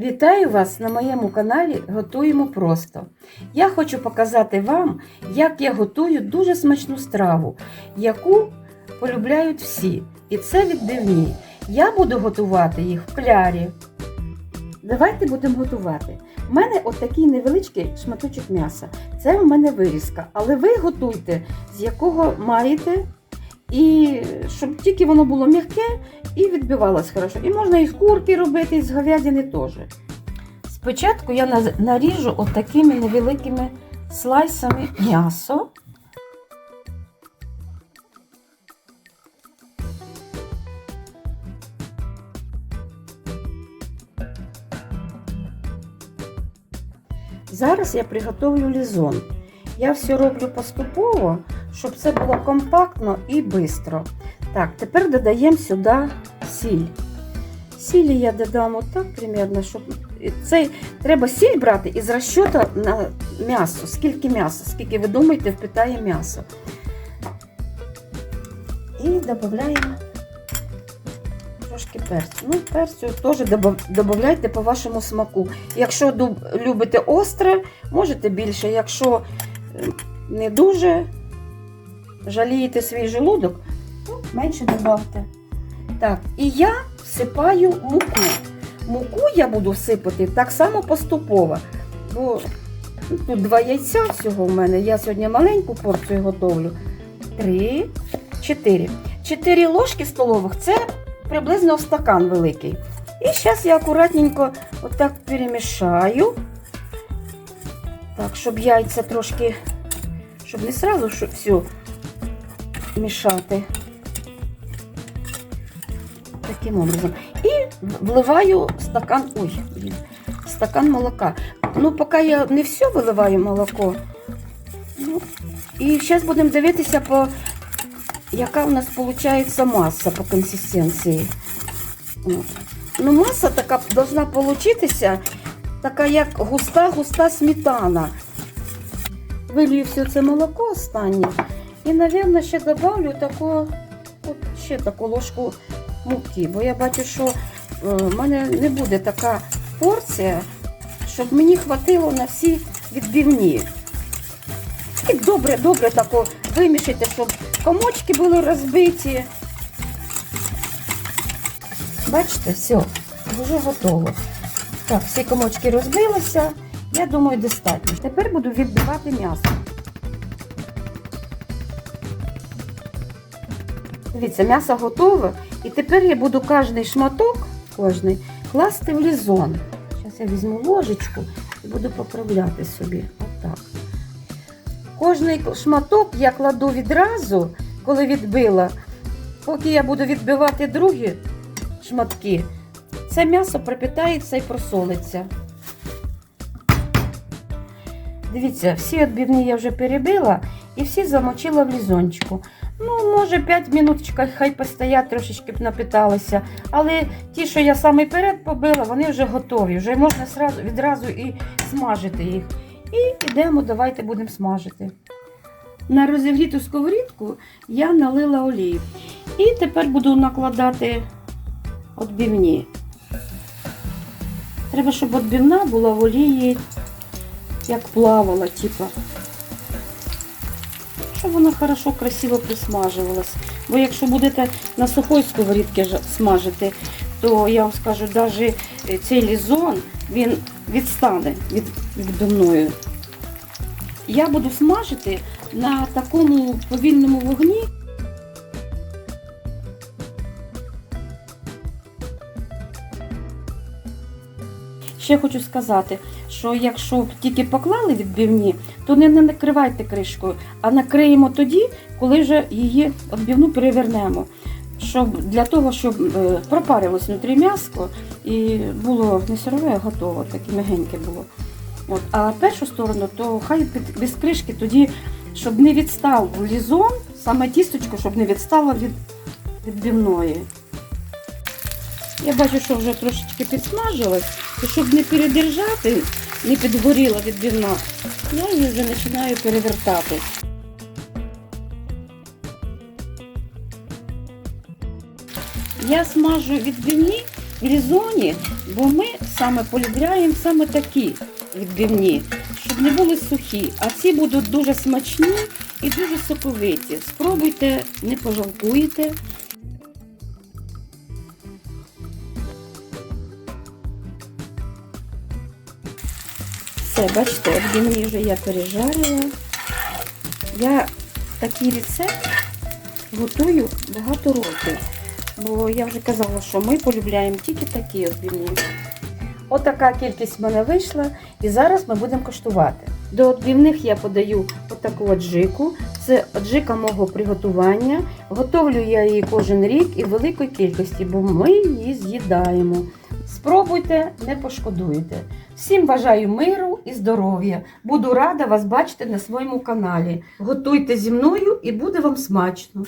Вітаю вас на моєму каналі Готуємо просто. Я хочу показати вам, як я готую дуже смачну страву, яку полюбляють всі. І це відбивні. Я буду готувати їх в клярі. Давайте будемо готувати. У мене отакий невеличкий шматочок м'яса. Це в мене вирізка. Але ви готуйте, з якого маєте, і щоб тільки воно було м'яке і відбивалось хорошо. І можна і з курки робити, і з говядини теж. Спочатку я наріжу отакими невеликими слайсами м'ясо. Зараз я приготовлю лізон. Я все роблю поступово, щоб це було компактно і швидко. Так, тепер додаємо сюди сіль. Сілі я додам отак примерно, щоб цей треба сіль брати із розчету на м'ясо. Скільки м'яса, скільки ви думаєте, впитає м'ясо. І додаємо трошки перцю. Ну, перцю теж додавайте по вашому смаку. Якщо любите остре, можете більше. Якщо не дуже жалієте свій желудок, то менше додавте. Так, і я всипаю муку. Муку я буду всипати так само поступово. Бо ну, тут два яйця всього в мене. Я сьогодні маленьку порцію готовлю. Три, чотири. Чотири ложки столових це приблизно стакан великий. І зараз я акуратненько отак перемішаю. Так, щоб яйця трошки, щоб не сразу все мішати. Таким образом. І вливаю стакан, ой, стакан молока. Ну, поки я не все виливаю молоко. Ну, і зараз будемо дивитися, по, яка у нас виходить маса по консистенції. Ну, маса така должна получитися, така як густа-густа сметана. Вилью все це молоко останнє. І, мабуть, ще добавлю таку, от ще таку ложку муки, бо я бачу, що е, в мене не буде така порція, щоб мені хватило на всі відбивні. І добре-добре тако вимішайте, щоб комочки були розбиті. Бачите, все, вже готово. Так, всі комочки розбилися. Я думаю, достатньо. Тепер буду відбивати м'ясо. Дивіться, м'ясо готове. І тепер я буду кожний шматок кожний, класти в лізон. Зараз я візьму ложечку і буду поправляти собі. Отак. Кожний шматок я кладу відразу, коли відбила. Поки я буду відбивати другі шматки, це м'ясо пропитається і просолиться. Дивіться, всі відбивні я вже перебила і всі замочила в лізончику. Ну, може, 5 минут хай постоять, трошечки б напиталися. Але ті, що я саме перед побила, вони вже готові. Вже можна відразу і смажити їх. І йдемо, давайте будемо смажити. На розігріту сковорідку я налила олію. І тепер буду накладати відбивні. Треба, щоб відбивна була в олії, як плавала, типу щоб вона хорошо, красиво присмажувалась. Бо якщо будете на сухій сковорідці смажити, то я вам скажу, навіть цей лізон він відстане від мною. Я буду смажити на такому повільному вогні. Ще хочу сказати, що якщо тільки поклали відбивні, то не накривайте кришкою, а накриємо тоді, коли вже її відбивну перевернемо. Щоб, для того, щоб е, пропарилось внутрі м'ясо і було не сирове, а готово, таке м'ягеньке було. От. А першу сторону, то хай без кришки тоді, щоб не відстав лізон, саме тісточко, щоб не відстало від відбивної. Я бачу, що вже трошечки підсмажилось, і щоб не передержати, не підгоріла відбивна, я її вже починаю перевертати. Я смажу відбивні в лізоні Бо ми саме полюбляємо саме такі відбивні, щоб не були сухі. А ці будуть дуже смачні і дуже соковиті. Спробуйте, не пожалкуєте. Все, бачите, відбивні вже я пережарила. Я такий рецепт готую багато років. Бо я вже казала, що ми полюбляємо тільки такі відбивні. Отака кількість в мене вийшла, і зараз ми будемо коштувати. До відбивних я подаю отаку аджику. Це аджика мого приготування. Готовлю я її кожен рік і в великій кількості, бо ми її з'їдаємо. Спробуйте, не пошкодуєте. Всім бажаю миру і здоров'я. Буду рада вас бачити на своєму каналі. Готуйте зі мною і буде вам смачно.